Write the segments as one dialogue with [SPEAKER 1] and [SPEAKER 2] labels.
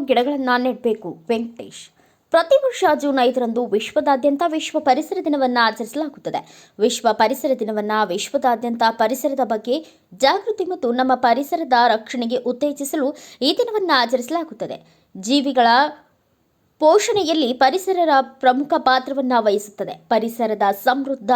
[SPEAKER 1] ಗಿಡಗಳನ್ನು ನೆಡಬೇಕು. ವೆಂಕಟೇಶ್. ಪ್ರತಿ ವರ್ಷ ಜೂನ್ ಐದರಂದು ವಿಶ್ವದಾದ್ಯಂತ ವಿಶ್ವ ಪರಿಸರ ದಿನವನ್ನು ಆಚರಿಸಲಾಗುತ್ತದೆ. ವಿಶ್ವ ಪರಿಸರ ದಿನವನ್ನು ವಿಶ್ವದಾದ್ಯಂತ ಪರಿಸರದ ಬಗ್ಗೆ ಜಾಗೃತಿ ಮತ್ತು ನಮ್ಮ ಪರಿಸರದ ರಕ್ಷಣೆಗೆ ಉತ್ತೇಜಿಸಲು ಈ ದಿನವನ್ನು ಆಚರಿಸಲಾಗುತ್ತದೆ. ಜೀವಿಗಳ ಪೋಷಣೆಯಲ್ಲಿ ಪರಿಸರ ಪ್ರಮುಖ ಪಾತ್ರವನ್ನು ವಹಿಸುತ್ತದೆ. ಪರಿಸರದ ಸಮೃದ್ಧ,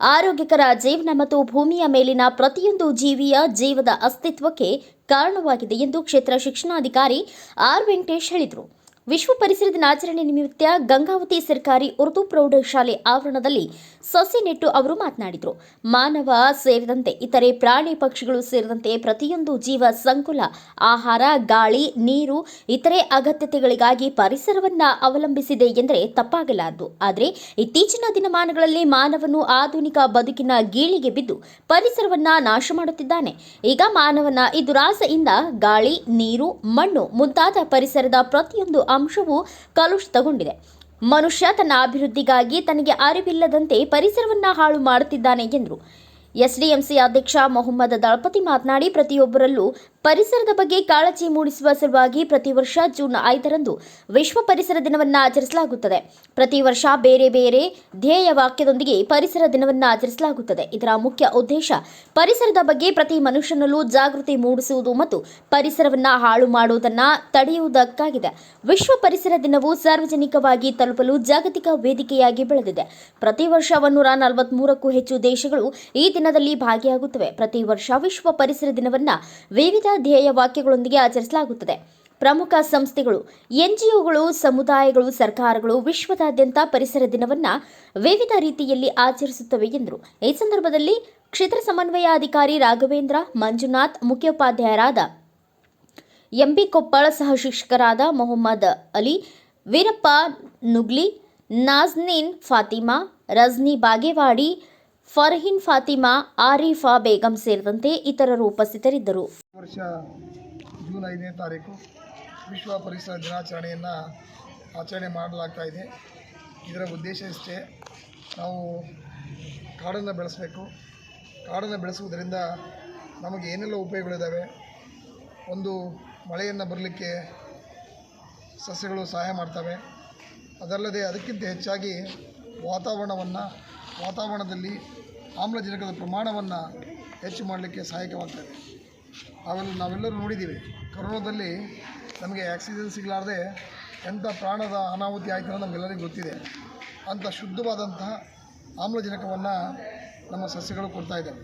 [SPEAKER 1] ಆರೋಗ್ಯಕರ ಜೀವನ ಮತ್ತು ಭೂಮಿಯ ಮೇಲಿನ ಪ್ರತಿಯೊಂದು ಜೀವಿಯ ಜೀವದ ಅಸ್ತಿತ್ವಕ್ಕೆ ಕಾರಣವಾಗಿದೆ ಎಂದು ಕ್ಷೇತ್ರ ಶಿಕ್ಷಣಾಧಿಕಾರಿ ಆರ್ ವೆಂಕಟೇಶ್ ಹೇಳಿದರು. ವಿಶ್ವ ಪರಿಸರ ದಿನಾಚರಣೆ ನಿಮಿತ್ತ ಗಂಗಾವತಿ ಸರ್ಕಾರಿ ಉರ್ದು ಪ್ರೌಢಶಾಲೆ ಆವರಣದಲ್ಲಿ ಸಸಿ ನೆಟ್ಟು ಅವರು ಮಾತನಾಡಿದರು. ಮಾನವ ಸೇರಿದಂತೆ ಇತರೆ ಪ್ರಾಣಿ ಪಕ್ಷಿಗಳು ಸೇರಿದಂತೆ ಪ್ರತಿಯೊಂದು ಜೀವ ಸಂಕುಲ, ಆಹಾರ, ಗಾಳಿ, ನೀರು, ಇತರೆ ಅಗತ್ಯತೆಗಳಿಗಾಗಿ ಪರಿಸರವನ್ನು ಅವಲಂಬಿಸಿದೆ ಎಂದರೆ ತಪ್ಪಾಗಲಾರದು. ಆದರೆ ಇತ್ತೀಚಿನ ದಿನಮಾನಗಳಲ್ಲಿ ಮಾನವನು ಆಧುನಿಕ ಬದುಕಿನ ಗೀಳಿಗೆ ಬಿದ್ದು ಪರಿಸರವನ್ನ ನಾಶ ಮಾಡುತ್ತಿದ್ದಾನೆ. ಈಗ ಮಾನವನ ಈ ದುರಾಸೆಯಿಂದ ಗಾಳಿ, ನೀರು, ಮಣ್ಣು ಮುಂತಾದ ಪರಿಸರದ ಪ್ರತಿಯೊಂದು ಅಂಶವೂ ಕಲುಷಿತಗೊಂಡಿದೆ ಮನುಷ್ಯ ತನ್ನ ಅಭಿವೃದ್ಧಿಗಾಗಿ ತನಗೆ ಅರಿವಿಲ್ಲದಂತೆ ಪರಿಸರವನ್ನ ಹಾಳು ಮಾಡುತ್ತಿದ್ದಾನೆ ಎಂದರು. ಎಸ್ಡಿಎಂಸಿ ಅಧ್ಯಕ್ಷ ಮೊಹಮ್ಮದ್ ದಳಪತಿ ಮಾತನಾಡಿ, ಪ್ರತಿಯೊಬ್ಬರಲ್ಲೂ ಪರಿಸರದ ಬಗ್ಗೆ ಕಾಳಜಿ ಮೂಡಿಸುವ ಸಲುವಾಗಿ ಪ್ರತಿ ವರ್ಷ ಜೂನ್ ಐದರಂದು ವಿಶ್ವ ಪರಿಸರ ದಿನವನ್ನು ಆಚರಿಸಲಾಗುತ್ತದೆ. ಪ್ರತಿ ವರ್ಷ ಬೇರೆ ಬೇರೆ ಧ್ಯೇಯ ವಾಕ್ಯದೊಂದಿಗೆ ಪರಿಸರ ದಿನವನ್ನು ಆಚರಿಸಲಾಗುತ್ತದೆ. ಇದರ ಮುಖ್ಯ ಉದ್ದೇಶ ಪರಿಸರದ ಬಗ್ಗೆ ಪ್ರತಿ ಮನುಷ್ಯನಲ್ಲೂ ಜಾಗೃತಿ ಮೂಡಿಸುವುದು ಮತ್ತು ಪರಿಸರವನ್ನ ಹಾಳು ಮಾಡುವುದನ್ನು ತಡೆಯುವುದಕ್ಕಾಗಿದೆ. ವಿಶ್ವ ಪರಿಸರ ದಿನವು ಸಾರ್ವಜನಿಕವಾಗಿ ತಲುಪಲು ಜಾಗತಿಕ ವೇದಿಕೆಯಾಗಿ ಬೆಳೆದಿದೆ. ಪ್ರತಿ ವರ್ಷ ಒನ್ನೂರ ನಲವತ್ಮೂರಕ್ಕೂ ಹೆಚ್ಚು ದೇಶಗಳು ಈ ದಿನದಲ್ಲಿ ಭಾಗಿಯಾಗುತ್ತವೆ. ಪ್ರತಿ ವರ್ಷ ವಿಶ್ವ ಪರಿಸರ ದಿನವನ್ನ ವಿವಿಧ ಧ್ಯೇಯ ವಾಕ್ಯಗಳೊಂದಿಗೆ ಆಚರಿಸಲಾಗುತ್ತದೆ. ಪ್ರಮುಖ ಸಂಸ್ಥೆಗಳು, ಎನ್ಜಿಒಗಳು, ಸಮುದಾಯಗಳು, ಸರ್ಕಾರಗಳು ವಿಶ್ವದಾದ್ಯಂತ ಪರಿಸರ ದಿನವನ್ನ ವಿವಿಧ ರೀತಿಯಲ್ಲಿ ಆಚರಿಸುತ್ತವೆ ಎಂದರು. ಈ ಸಂದರ್ಭದಲ್ಲಿ ಕ್ಷೇತ್ರ ಸಮನ್ವಯ ಅಧಿಕಾರಿ ರಾಘವೇಂದ್ರ, ಮಂಜುನಾಥ್, ಮುಖ್ಯೋಪಾಧ್ಯಾಯರಾದ ಎಂಬಿ ಕೊಪ್ಪಳ ಸಹ ಶಿಕ್ಷಕರಾದ ಮೊಹಮ್ಮದ್ ಅಲಿ, ವೀರಪ್ಪ ನುಗ್ಲಿ, ನಾಜ್ನೀನ್ ಫಾತಿಮಾ, ರಜ್ನಿ ಬಾಗೇವಾಡಿ ಫರ್ಹಿನ್ ಫಾತಿಮಾ, ಆರಿಫಾ ಬೇಗಂ ಸೇರಿದಂತೆ ಇತರರು ಉಪಸ್ಥಿತರಿದ್ದರು.
[SPEAKER 2] ವರ್ಷ ಜೂನ್ ಐದನೇ ತಾರೀಕು ವಿಶ್ವ ಪರಿಸರ ದಿನಾಚರಣೆಯನ್ನು ಆಚರಣೆ ಮಾಡಲಾಗ್ತಾ ಇದೆ. ಇದರ ಉದ್ದೇಶ ಇಷ್ಟೇ, ನಾವು ಕಾಡನ್ನು ಬೆಳೆಸಬೇಕು. ಕಾಡನ್ನು ಬೆಳೆಸುವುದರಿಂದ ನಮಗೆ ಏನೆಲ್ಲ ಉಪಯೋಗಗಳಿದ್ದಾವೆ ಒಂದು ಮಳೆಯನ್ನು ಬರಲಿಕ್ಕೆ ಸಸ್ಯಗಳು ಸಹಾಯ ಮಾಡ್ತವೆ. ಅದಲ್ಲದೆ ಅದಕ್ಕಿಂತ ಹೆಚ್ಚಾಗಿ ವಾತಾವರಣವನ್ನು ವಾತಾವರಣದಲ್ಲಿ ಆಮ್ಲಜನಕದ ಪ್ರಮಾಣವನ್ನು ಹೆಚ್ಚು ಮಾಡಲಿಕ್ಕೆ ಸಹಾಯಕವಾಗ್ತದೆ. ಅವೆಲ್ಲ ನಾವೆಲ್ಲರೂ ನೋಡಿದ್ದೀವಿ. ಕೊರೋನಾದಲ್ಲಿ ನಮಗೆ ಆಕ್ಸಿಜನ್ ಸಿಗಲಾರ್ದೆ ಎಂಥ ಪ್ರಾಣದ ಅನಾಹುತಿ ಆಯಿತು ನಮಗೆಲ್ಲರಿಗೂ ಗೊತ್ತಿದೆ. ಅಂಥ ಶುದ್ಧವಾದಂತಹ ಆಮ್ಲಜನಕವನ್ನು ನಮ್ಮ ಸಸ್ಯಗಳು ಕೊಡ್ತಾ ಇದ್ದಾವೆ.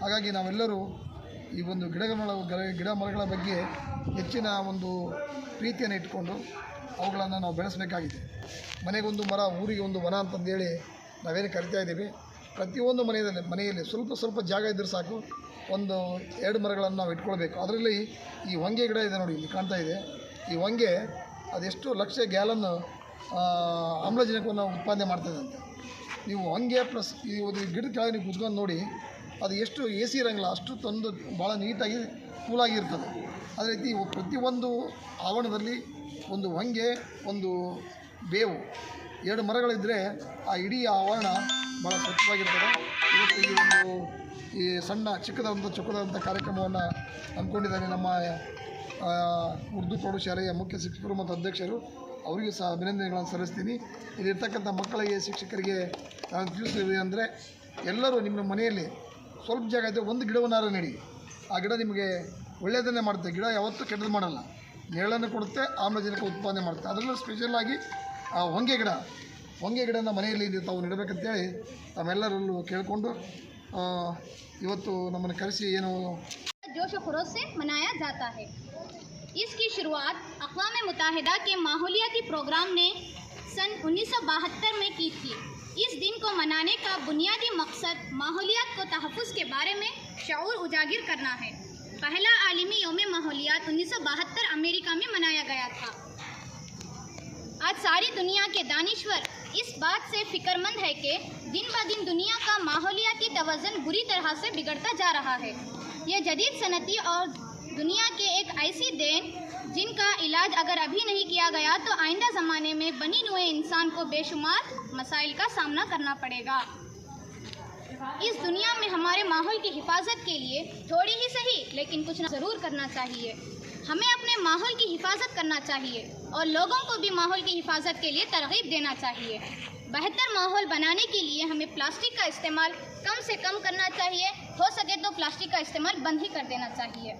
[SPEAKER 2] ಹಾಗಾಗಿ ನಾವೆಲ್ಲರೂ ಈ ಒಂದು ಗಿಡಗಳ ಗಿಡ- ಮರಗಳ ಬಗ್ಗೆ ಹೆಚ್ಚಿನ ಒಂದು ಪ್ರೀತಿಯನ್ನು ಇಟ್ಕೊಂಡು ಅವುಗಳನ್ನು ನಾವು ಬೆಳೆಸಬೇಕಾಗಿದೆ. ಮನೆಗೊಂದು ಮರ, ಊರಿಗೆ ಒಂದು ವನ ಅಂತಂದೇಳಿ ನಾವೇನು ಕರಿತಾ ಇದ್ದೀವಿ, ಪ್ರತಿಯೊಂದು ಮನೆಯಲ್ಲಿ ಮನೆಯಲ್ಲಿ ಸ್ವಲ್ಪ ಸ್ವಲ್ಪ ಜಾಗ ಇದ್ದರೆ ಸಾಕು. ಒಂದು ಎರಡು ಮರಗಳನ್ನು ನಾವು ಇಟ್ಕೊಳ್ಬೇಕು. ಅದರಲ್ಲಿ ಈ ಹೊಂಗೆ ಗಿಡ ಇದೆ ನೋಡಿ, ಇಲ್ಲಿ ಕಾಣ್ತಾ ಇದೆ. ಈ ಹೊಂಗೆ ಅದೆಷ್ಟು ಲಕ್ಷ ಗ್ಯಾಲನ್ನು ಆಮ್ಲಜನಕವನ್ನು ಉತ್ಪಾದನೆ ಮಾಡ್ತದೆ ಅಂತ ನೀವು ಹೊಂಗೆ ಪ್ಲಸ್ ಈ ಒಂದು ಗಿಡದ ಕೆಳಗೆ ನೀವು ಕುತ್ಕೊಂಡು ನೋಡಿ, ಅದು ಎಷ್ಟು ಎ ಸಿ ಇರೋಂಗಿಲ್ಲ, ಅಷ್ಟು ತಂದು ಭಾಳ ನೀಟಾಗಿ ಕೂಲಾಗಿರ್ತದೆ. ಅದೇ ರೀತಿ ಪ್ರತಿಯೊಂದು ಆವರಣದಲ್ಲಿ ಒಂದು ಹೊಂಗೆ, ಒಂದು ಬೇವು ಎರಡು ಮರಗಳಿದ್ದರೆ ಆ ಇಡೀ ಆವರಣ ಭಾಳ ಸ್ವಚ್ಛವಾಗಿರ್ತದೆ. ಇವತ್ತು ಈ ಒಂದು ಈ ಸಣ್ಣ ಚಿಕ್ಕದಾದಂಥ ಚೊಕ್ಕದಾದಂಥ ಕಾರ್ಯಕ್ರಮವನ್ನು ಹಮ್ಮಿಕೊಂಡಿದ್ದಾರೆ ನಮ್ಮ ಉರ್ದು ಪ್ರೌಢಶಾಲೆಯ ಮುಖ್ಯ ಶಿಕ್ಷಕರು ಮತ್ತು ಅಧ್ಯಕ್ಷರು. ಅವರಿಗೂ ಸಹ ಅಭಿನಂದನೆಗಳನ್ನು ಸಲ್ಲಿಸ್ತೀನಿ. ಇಲ್ಲಿರ್ತಕ್ಕಂಥ ಮಕ್ಕಳಿಗೆ, ಶಿಕ್ಷಕರಿಗೆ ನಾನು ತಿಳಿಸ್ತೀವಿ ಅಂದರೆ ಎಲ್ಲರೂ ನಿಮ್ಮ ಮನೆಯಲ್ಲಿ ಸ್ವಲ್ಪ ಜಾಗ ಇದ್ದರೆ ಒಂದು ಗಿಡವನ್ನಾರು ನೆಡಿ. ಆ ಗಿಡ ನಿಮಗೆ ಒಳ್ಳೆಯದನ್ನೇ ಮಾಡುತ್ತೆ. ಗಿಡ ಯಾವತ್ತೂ ಕೆಟ್ಟದ್ದು ಮಾಡಲ್ಲ. ನೆರಳನ್ನು ಕೊಡುತ್ತೆ, ಆಮ್ಲಜನಕ ಉತ್ಪಾದನೆ ಮಾಡುತ್ತೆ. ಅದರಲ್ಲೂ ಸ್ಪೆಷಲಾಗಿ ಆ ಹೊಂಗೆ ಗಿಡ ಹೊಂಗೆ ಗಿಡನ ಮನೆಯಲ್ಲಿ ನೀವು ತಾವು ನೆಡಬೇಕಂತೇಳಿ ತಾವೆಲ್ಲರಲ್ಲೂ ಕೇಳಿಕೊಂಡು ಆ, ಇವತ್ತು ನಮ್ಮನ್ನು ಕರೆಸಿ ಏನು
[SPEAKER 3] जोश व खरोश से मनाया जाता है इसकी शुरुआत अकवा मुतहदा के माहौलियाती प्रोग्राम ने सन 1972 में की थी इस दिन को मनाने का बुनियादी मकसद माहौलियात को तहफ़ के बारे में शऊर उजागर करना है पहला आलमी योम माहौलियात 1972 अमेरिका में मनाया गया था आज सारी दुनिया के दानिश्वर इस बात से फिक्रमंद है कि दिन ब दिन दुनिया का माहौलियाती तवज़न बुरी तरह से बिगड़ता जा रहा है। यह जदीद सनती और दुनिया के एक ऐसी देन जिनका इलाज अगर अभी नहीं किया गया तो आइंदा ज़माने में बनी हुए इंसान को बेशुमार मसाइल का सामना करना पड़ेगा। इस दुनिया में हमारे माहौल की हिफाजत के लिए थोड़ी ही सही, लेकिन कुछ ज़रूर करना चाहिए। हमें अपने माहौल की हिफाजत करना चाहिए और लोगों को भी माहौल की हिफाजत के लिए तरगीब देना चाहिए। बेहतर माहौल बनाने के लिए हमें प्लास्टिक का इस्तेमाल कम से कम करना चाहिए। हो सके तो प्लास्टिक का इस्तेमाल बंद ही कर देना चाहिए।